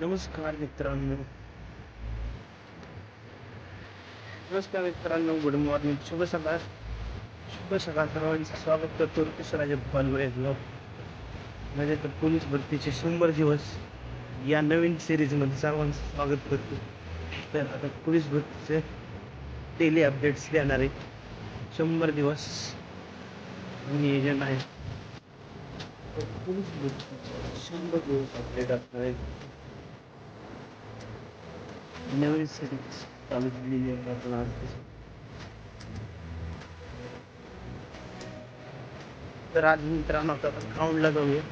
नमस्कार मित्रांनो नमस्कार मित्रांनो गुड मॉर्निंग शुभ सकाळ शुभ सकाळ सर्वांचं स्वागत करतो कृष्णराजे पालवे ब्लॉग म्हणजे तर पोलीस भरतीचे शंभर दिवस या नवीन सिरीजमध्ये सर्वांचं स्वागत करतो तर आता पोलीस भरतीचे डेली अपडेट्स देणार शंभर दिवस नियोजन आहे पोलीस भरतीचे शंभर दिवस अपडेट असणार आहे नवीन सिरीज चालू केलेली आहे आपण आज तर आज मित्रांनो आता ग्राउंडला जाऊया.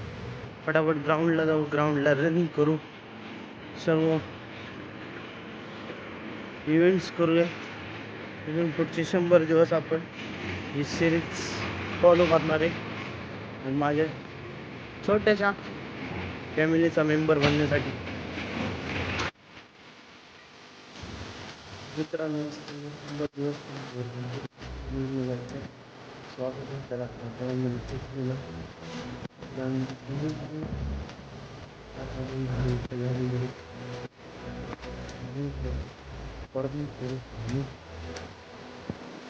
फटाफट ग्राउंडला जाऊ ग्राउंडला रनिंग करू. सर्व इव्हेंट्स करूया. इथून पुढचे शंभर दिवस आपण ही सिरीज फॉलो करणार आहे. आणि माझ्या छोट्याशा फॅमिलीचा मेंबर बनण्यासाठी मित्रांनो शंभर दिवस निघून जायचे स्वागत आहे त्याला आपण केलं परत करू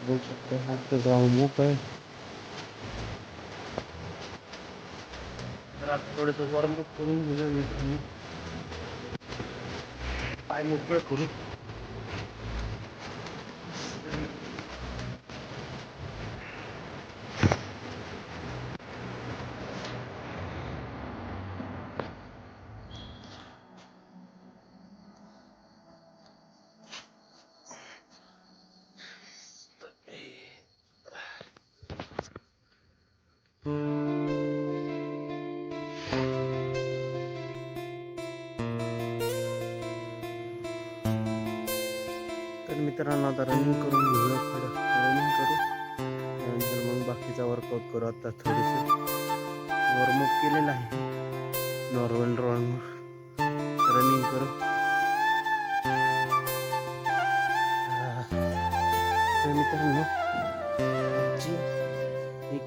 बघू शकता हा तर गाव मोकळ आहे तर आता थोडंसं वॉर्मअप करून घेऊया मित्रांनो पाय मोकळं करू। तर मित्रांनो आता रनिंग करून घेऊया थोडं. रनिंग करू. त्यानंतर मग बाकीचा वर्कआउट करू. आता थोडीशी वॉर्मअप केलेलं आहे. नॉर्मल रॉनवर रनिंग करू. तर मित्रांनो जी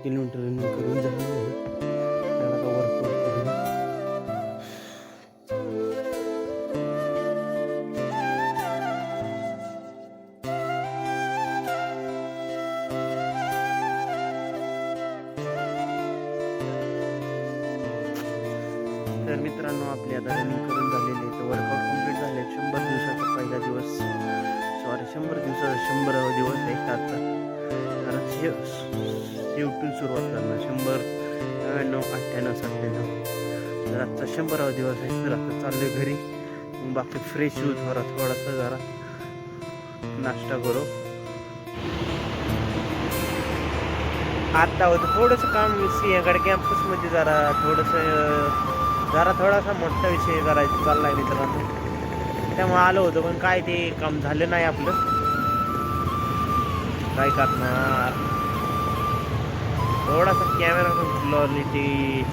किलोमीटर रनिंग करून झालेली आहे त्याला आता वर्कआउट करूया तर मित्रांनो आपली आता रनिंग करून झालेली आहे. तर वर्कआउट कंप्लीट झाले शंभर दिवसाचा पहिला दिवस. सॉरी शंभर दिवसाचा शंभरावा दिवस आहे. आजचा कारण कुठून सुरुवात करणार. शंभर नव्याण्णव अठ्ठ्याण्णव सत्त्याण्णव. तर आजचा शंभरावा दिवस आहे. तर आता चाललो घरी. बाकी फ्रेश होऊ जरा थोडासा जरा नाश्ता करू. आता होतं थोडंसं काम सिंहगड कॅम्पसमध्ये जरा थोडंसं जरा थोडासा मोठा विषय करायचा चाललाय मित्रांनो. त्यामुळे आलो होतो पण काय ते काम झालं नाही आपलं. काय करणार? थोडासा कॅमेरा पण क्लॉलिटी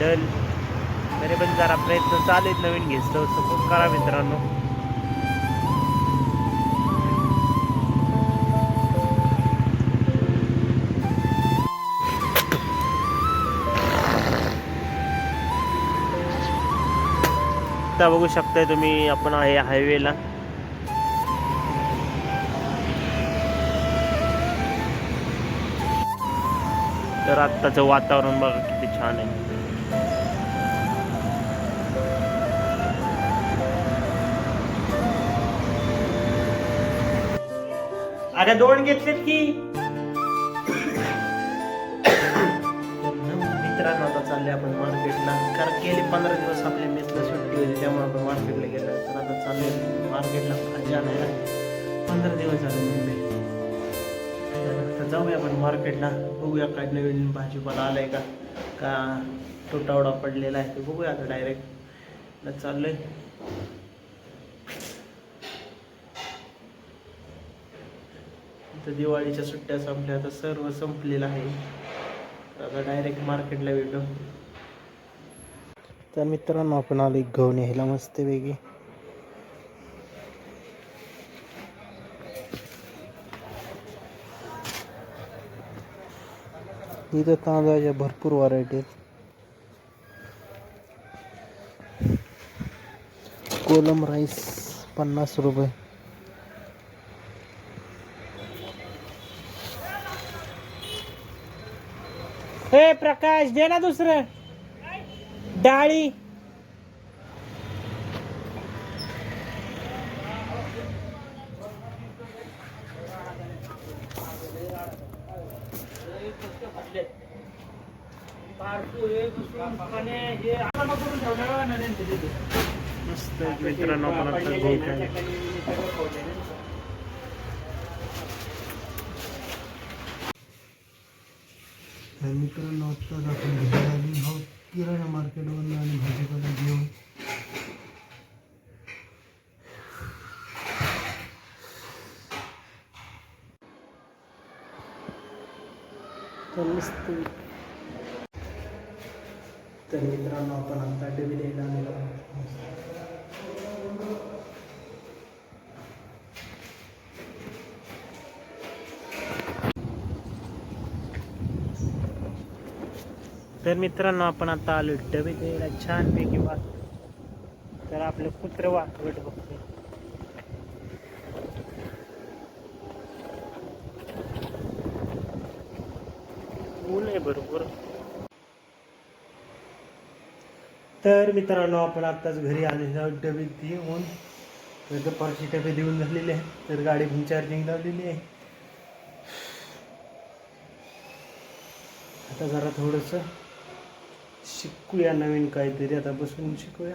डल तरी पण जरा प्रयत्न चालू आहेत नवीन घेतलं सपोर्ट करा मित्रांनो. बघू शकताय तुम्ही आपण आहे हायवेला तर आत्ताचं वातावरण बघा किती छान आहे. अरे दोन घेतलेत की. मित्रांनो आता चालले आपण मार्केटला. कारण गेले पंधरा दिवस आपल्या मेसला सुट्टी होती त्यामुळे आपण मार्केटला गेलो. तर आता चालले मार्केटला. जाणार पंधरा दिवस झाले मुंबई तर जाऊया आपण मार्केटला. बघूया काय नवीन भाजीपाला आलाय का? का तुटावडा पडलेला आहे ते बघूया आता डायरेक्ट चाललंय. तर दिवाळीच्या सुट्ट्या संपल्या आता सर्व संपलेलं आहे. आता डायरेक्ट मार्केटला भेटू. तर मित्रांनो आपण आलो एक गहू न्यायला मस्त वेगळी इथं तांदळाच्या भरपूर व्हरायटी आहेत कोलम राईस पन्नास रुपये प्रकाश देना दुसरं डाळी मस्त मित्रांनो पण आता गहू आहे मित्रांनो आत्ताच आपण आहोत. किराणा मार्केटवरून आणि भाजीपाला घेऊन. मस्त तर मित्रांनो आपण आता डबे द्यायला आलेलो तर मित्रांनो आपण आता आलो. डबे द्यायला छानपैकी वाट तर आपलं कुत्र वाट वाट आहे बरोबर. तर मित्रांनो आपण आत्ताच घरी आलेलो आहोत डबे देऊन तर दुपारची डबे देऊन झालेले आहेत. तर गाडी पण चार्जिंग लावलेली आहे. आता जरा थोडंसं शिकूया नवीन काहीतरी. आता बसून शिकूया.